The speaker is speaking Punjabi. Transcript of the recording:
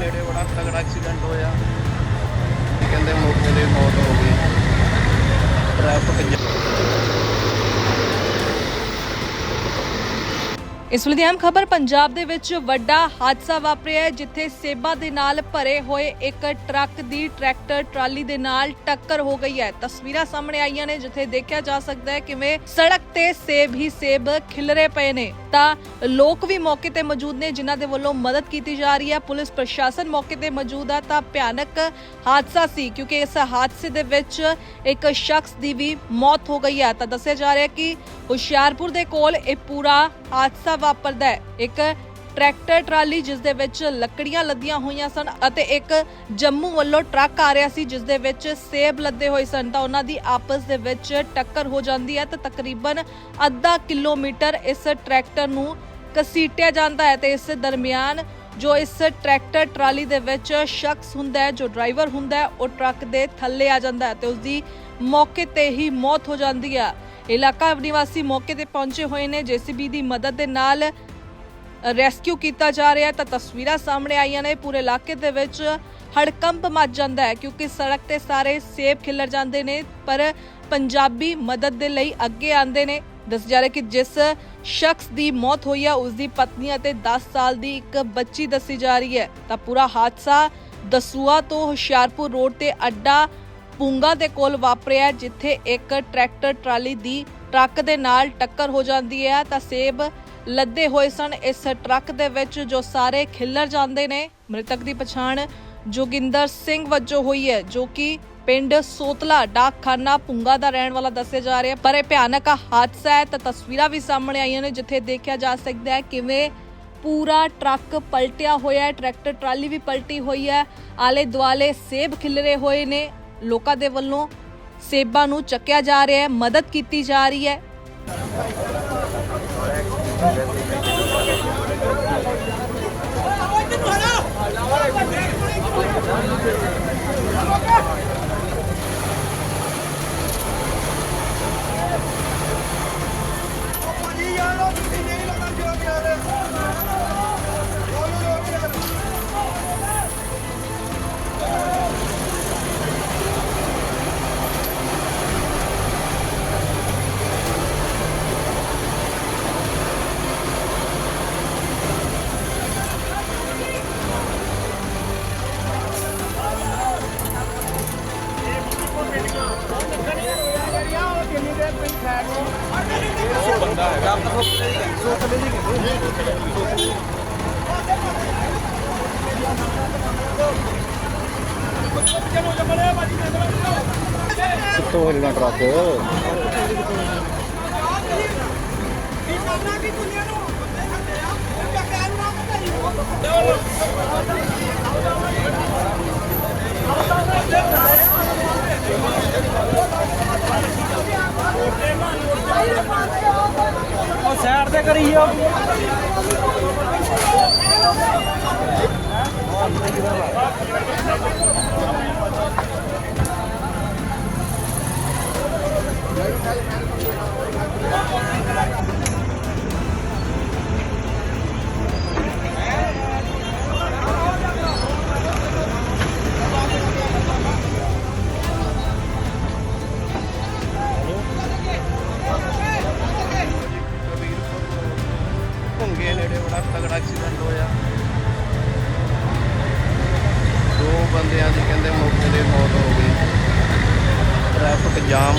ਨੇੜੇ ਬੜਾ ਤਗੜਾ ਐਕਸੀਡੈਂਟ ਹੋਇਆ। ਕਹਿੰਦੇ ਮੌਕੇ ਤੇ ਮੌਤ ਹੋ ਗਈ। ਟ੍ਰੈਫਿਕ ਇਸ ਵੇਲੇ ਦੀ ਅਹਿਮ ਖਬਰ, ਪੰਜਾਬ ਦੇ ਵਿੱਚ ਵੱਡਾ ਹਾਦਸਾ ਵਾਪਰਿਆ ਹੈ, ਜਿੱਥੇ ਸੇਬਾਂ ਦੇ ਨਾਲ ਭਰੇ ਹੋਏ ਇੱਕ ਟਰੱਕ ਦੀ ਟਰੈਕਟਰ ਟਰਾਲੀ ਦੇ ਨਾਲ ਟੱਕਰ ਹੋ ਗਈ ਹੈ। ਤਸਵੀਰਾਂ ਸਾਹਮਣੇ ਆਈਆਂ ਨੇ, ਜਿੱਥੇ ਦੇਖਿਆ ਜਾ ਸਕਦਾ ਹੈ ਕਿਵੇਂ ਸੜਕ ਤੇ ਸੇਬ ਹੀ ਸੇਬ ਖਿਲਰੇ ਪਏ ਨੇ। ਤਾਂ ਲੋਕ ਵੀ ਮੌਕੇ ਤੇ ਮੌਜੂਦ ਨੇ, ਜਿਨ੍ਹਾਂ ਦੇ ਵੱਲੋਂ ਮਦਦ ਕੀਤੀ ਜਾ ਰਹੀ ਹੈ। ਪੁਲਿਸ ਪ੍ਰਸ਼ਾਸਨ ਮੌਕੇ ਤੇ ਮੌਜੂਦ ਹੈ ਤਾਂ ਭਿਆਨਕ ਹਾਦਸਾ ਸੀ, ਕਿਉਂਕਿ ਇਸ ਹਾਦਸੇ ਦੇ ਵਿੱਚ ਇੱਕ ਸ਼ਖਸ ਦੀ ਵੀ ਮੌਤ ਹੋ ਗਈ ਹੈ। ਤਾਂ ਦੱਸਿਆ ਜਾ ਰਿਹਾ ਹੈ ਕਿ ਹੁਸ਼ਿਆਰਪੁਰ ਦੇ ਕੋਲ ਇਹ ਪੂਰਾ ਹਾਦਸਾ ਵਾਪਰਦਾ ਹੈ। ਇੱਕ ਟਰੈਕਟਰ ਟਰਾਲੀ ਜਿਸ ਦੇ ਵਿੱਚ ਲੱਕੜੀਆਂ ਲੱਦੀਆਂ ਹੋਈਆਂ ਸਨ ਅਤੇ ਇੱਕ ਜੰਮੂ ਵੱਲੋਂ ਟਰੱਕ ਆ ਰਿਹਾ ਸੀ ਜਿਸ ਦੇ ਵਿੱਚ ਸੇਬ ਲੱਦੇ ਹੋਏ ਸਨ, ਤਾਂ ਉਹਨਾਂ ਦੀ ਆਪਸ ਦੇ ਵਿੱਚ ਟੱਕਰ ਹੋ ਜਾਂਦੀ ਹੈ ਤਾਂ ਤਕਰੀਬਨ ਅੱਧਾ ਕਿਲੋਮੀਟਰ ਇਸ ਟਰੈਕਟਰ ਨੂੰ ਕਸੀਟਿਆ ਜਾਂਦਾ ਹੈ ਤੇ ਇਸ ਦਰਮਿਆਨ ਜੋ ਇਸ ਟਰੈਕਟਰ ਟਰਾਲੀ ਦੇ ਵਿੱਚ ਸ਼ਖਸ ਹੁੰਦਾ ਹੈ, ਜੋ ਡਰਾਈਵਰ ਹੁੰਦਾ ਹੈ, ਉਹ ਟਰੱਕ ਦੇ ਥੱਲੇ ਆ ਜਾਂਦਾ ਹੈ ਤੇ ਉਸ ਦੀ ਮੌਕੇ ਤੇ ਹੀ ਮੌਤ ਹੋ ਜਾਂਦੀ ਹੈ। ਇਲਾਕਾ ਨਿਵਾਸੀ ਮੌਕੇ ਤੇ ਪਹੁੰਚੇ ਹੋਏ ਨੇ, ਜੀਸੀਬੀ ਦੀ ਮਦਦ ਦੇ ਨਾਲ ਰੈਸਕਿਊ ਕੀਤਾ ਜਾ ਰਿਹਾ ਤਾਂ ਤਸਵੀਰਾਂ ਸਾਹਮਣੇ ਆਈਆਂ ਨੇ। ਪੂਰੇ ਇਲਾਕੇ ਦੇ ਵਿੱਚ ਹੜਕੰਪ ਮਚ ਜਾਂਦਾ ਹੈ, ਕਿਉਂਕਿ ਸੜਕ ਤੇ ਸਾਰੇ ਸੇਬ ਖਿਲਰ ਜਾਂਦੇ ਨੇ, ਪਰ ਪੰਜਾਬੀ ਮਦਦ ਦੇ ਲਈ ਅੱਗੇ ਆਉਂਦੇ ਨੇ। ਦੱਸ ਜਾ ਰਿਹਾ ਕਿ ਜਿਸ ਸ਼ਖਸ ਦੀ ਮੌਤ ਹੋਈ ਹੈ ਉਸ ਦੀ ਪਤਨੀ ਅਤੇ 10 ਸਾਲ ਦੀ ਇੱਕ ਬੱਚੀ ਦੱਸੀ ਜਾ ਰਹੀ ਹੈ। ਤਾਂ ਪੂਰਾ ਹਾਦਸਾ ਦਸੂਆ ਤੋਂ ਹੁਸ਼ਿਆਰਪੁਰ ਰੋਡ ਤੇ ਅੱਡਾ ਪੁੰਗਾ ਦੇ ਕੋਲ ਵਾਪਰਿਆ ਜਿੱਥੇ ਇੱਕ ਟਰੈਕਟਰ ਟਰਾਲੀ ਦੀ ਟਰੱਕ ਦੇ ਨਾਲ ਟੱਕਰ ਹੋ ਜਾਂਦੀ ਹੈ। ਤਾਂ ਸੇਬ ਲੱਦੇ ਹੋਏ ਸਨ ਇਸ ਟਰੱਕ ਦੇ ਵਿੱਚ, ਜੋ ਸਾਰੇ ਖਿੱਲਰ ਜਾਂਦੇ ਨੇ। ਮ੍ਰਿਤਕ ਦੀ ਪਛਾਣ ਜੋਗਿੰਦਰ ਸਿੰਘ ਵਜੋਂ ਹੋਈ ਹੈ, ਜੋ ਕਿ ਪਿੰਡ ਸੋਤਲਾ ਡਾਕਖਾਨਾ ਪੁੰਗਾ ਦਾ ਰਹਿਣ ਵਾਲਾ ਦੱਸਿਆ ਜਾ ਰਿਹਾ ਪਰ ਇਹ ਭਿਆਨਕ ਹਾਦਸਾ ਹੈ, ਤਾਂ ਤਸਵੀਰਾਂ ਵੀ ਸਾਹਮਣੇ ਆਈਆਂ ਨੇ, ਜਿੱਥੇ ਦੇਖਿਆ ਜਾ ਸਕਦਾ ਹੈ ਕਿਵੇਂ ਪੂਰਾ ਟਰੱਕ ਪਲਟਿਆ ਹੋਇਆ ਹੈ, ਟਰੈਕਟਰ ਟਰਾਲੀ ਵੀ ਪਲਟੀ ਹੋਈ ਹੈ। ਆਲੇ ਦੁਆਲੇ ਸੇਬ ਖਿਲਰੇ ਹੋਏ ਨੇ। ਲੋਕਾਂ ਦੇ ਵੱਲੋਂ ਸੇਬਾਂ ਨੂੰ ਚੱਕਿਆ ਜਾ ਰਿਹਾ ਹੈ, ਮਦਦ ਕੀਤੀ ਜਾ ਰਹੀ ਹੈ। Gracias. ਕਿੱਥੋਂ ਹਿਲਣਾ ਟਰੱਕ? ਉਹ ਸਾਈਡ ਤੇ ਕਰੀ ਆ ਬੜਾ ਤਗੜਾ ਐਕਸੀਡੈਂਟ ਹੋਇਆ। ਦੋ ਬੰਦਿਆਂ ਦੀ ਕਹਿੰਦੇ ਮੌਕੇ ਤੇ ਮੌਤ ਹੋ ਗਈ। Traffic jam